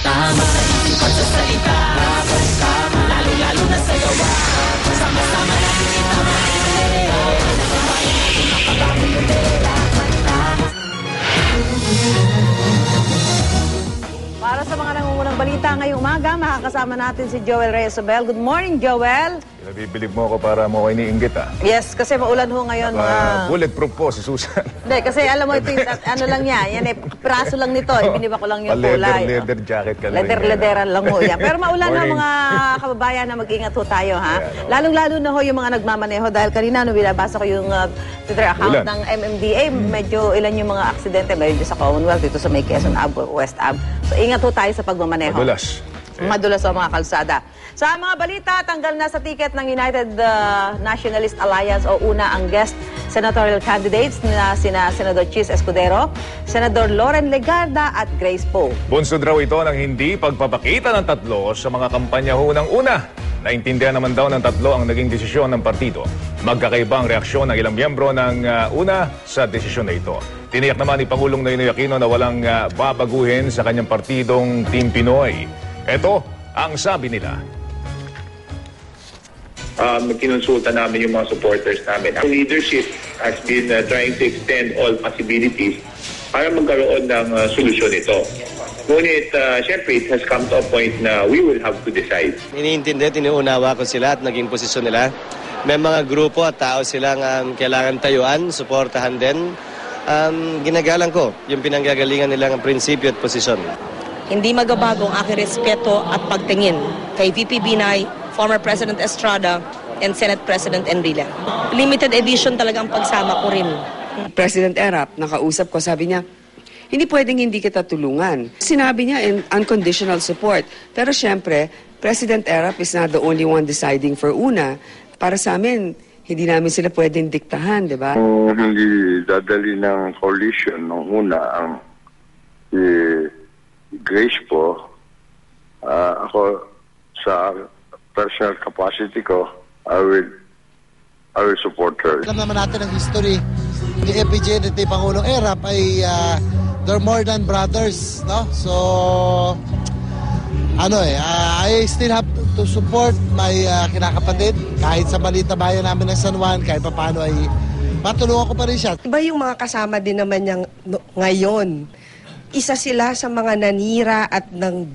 Tama. Sa isip at sa salita Lalo-lalo na sa gawa Sama-sama natin bandera Para sa mga nangungunang balita ngayong umaga, makakasama natin si Joel Reyesabel. Good morning, Joel. Nabibilib mo ako para mo ko iniinggit ah. Yes, kasi maulan ho ngayon mga... Uh, bulletproof po si Susan. Hindi, kasi alam mo ito, yung, ano lang yan, yan eh, praso lang nito, ibiniba ko lang yung leather, kulay. leather jacket ka lang Leather, yan, leatheran lang ho yan. Pero maulan na Morning. mga kababayan na mag-ingat ho tayo, ha? Ayan, oh. Lalong-lalo na ho yung mga nagmamaneho dahil kanina nung binabasa ko yung uh, Twitter account Ulan. ng MMDA, medyo ilan yung mga aksidente, medyo sa Commonwealth, dito sa may Quezon Ave, West Ave. So ingat ho tayo sa pagmamaneho. Madulas. Madulas sa mga kalsada. Sa mga balita, tanggal na sa ticket ng United uh, Nationalist Alliance o una ang guest senatorial candidates na sina Senador Chis Escudero, Senador Loren Legarda at Grace Poe. Bunsod raw ito ng hindi pagpapakita ng tatlo sa mga kampanya ho ng una. Naintindihan naman daw ng tatlo ang naging desisyon ng partido. Magkakaiba ang reaksyon ng ilang miyembro ng uh, una sa desisyon na ito. Tiniyak naman ni Pangulong Noynoy Aquino na walang uh, babaguhin sa kanyang partidong Team Pinoy. Ito ang sabi nila. um, kinonsulta namin yung mga supporters namin. Ang leadership has been uh, trying to extend all possibilities para magkaroon ng uh, solusyon ito. Ngunit, uh, syempre, it has come to a point na we will have to decide. Iniintindi, tinuunawa ko sila at naging posisyon nila. May mga grupo at tao silang um, kailangan tayuan, suportahan din. Um, ginagalang ko yung pinanggagalingan nilang prinsipyo at posisyon. Hindi magabago ang aking respeto at pagtingin kay VP Binay, former President Estrada, and Senate President Enrile. Limited edition talaga ang pagsama ko rin. President Erap, nakausap ko, sabi niya, hindi pwedeng hindi kita tulungan. Sinabi niya in unconditional support. Pero syempre, President Erap is not the only one deciding for una. Para sa amin, hindi namin sila pwedeng diktahan, di ba? Kung hindi dadali ng coalition nung una ang Grace po, ah, ako sa personal capacity ko, I will I will support her. Alam naman natin ang history ni FPJ at ni Pangulong Erap ay ah, they're more than brothers, no? So, ano eh, ah, I still have to support my ah, kinakapatid kahit sa balita bayan namin ng San Juan, kahit pa paano ay matulungan ko pa rin siya. Iba yung mga kasama din naman niyang no- ngayon. Isa sila sa mga nanira at ng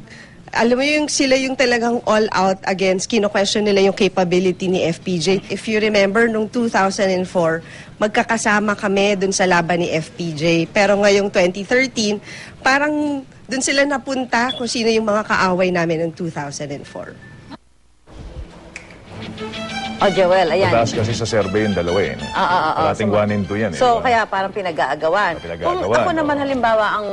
alam mo yung sila yung talagang all out against kino-question nila yung capability ni FPJ. If you remember nung 2004, magkakasama kami dun sa laban ni FPJ. Pero ngayong 2013, parang dun sila napunta kung sino yung mga kaaway namin noong 2004. O Joel, ayan. Mataas kasi sa survey yung dalawa eh. Ah, ah, ah, ah. Parating So, one and two yan eh. So, diba? kaya parang pinag-aagawan. Pinag-aagawan, Kung ako oo. naman halimbawa ang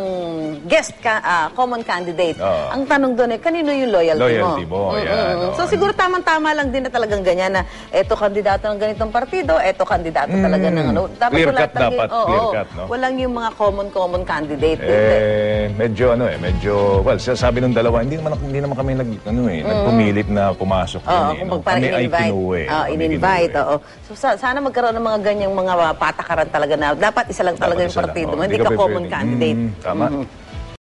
guest ka, ah, common candidate, Oo. ang tanong doon eh, kanino yung loyalty, Loyalty mo, Mm, yan, mm, mm. oo. So siguro tamang-tama lang din na talagang ganyan na eto kandidato ng ganitong partido, eto kandidato talaga ng ano. Clear wala cut talagang- dapat, oo, clear oo. cut, no? Walang yung mga common-common candidate. Eh, medyo ano eh, medyo, well, sabi ng dalawa, hindi naman, hindi naman kami nag, ano eh, nagpumilit na pumasok Oo, yun eh. kung no? parang Kami ay in-invite. kinuwi. Oo, Kami in-invite, oo. So sa- sana magkaroon ng mga ganyang mga patakaran talaga na dapat isa lang talaga Dapat yung partido mo, hindi ka common candidate. Mm, tama. Mhm.